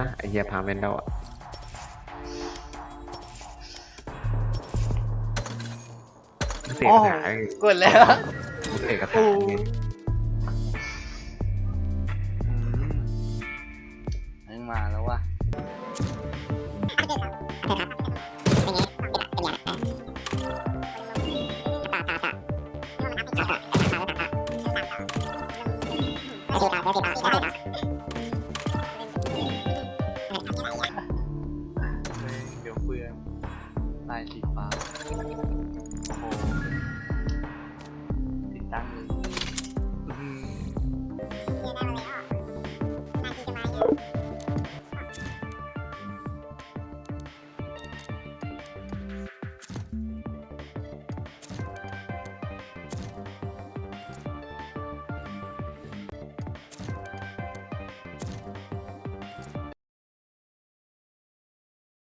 นะไอเฮียพาเมนเดลอะเสียโอ้หายกดแล้วเสียกระถางไงอืมนึงมาแล้วว่ะเดี๋ยว ดิมลายสีฟ้าโอ้โหติดตั้งเลย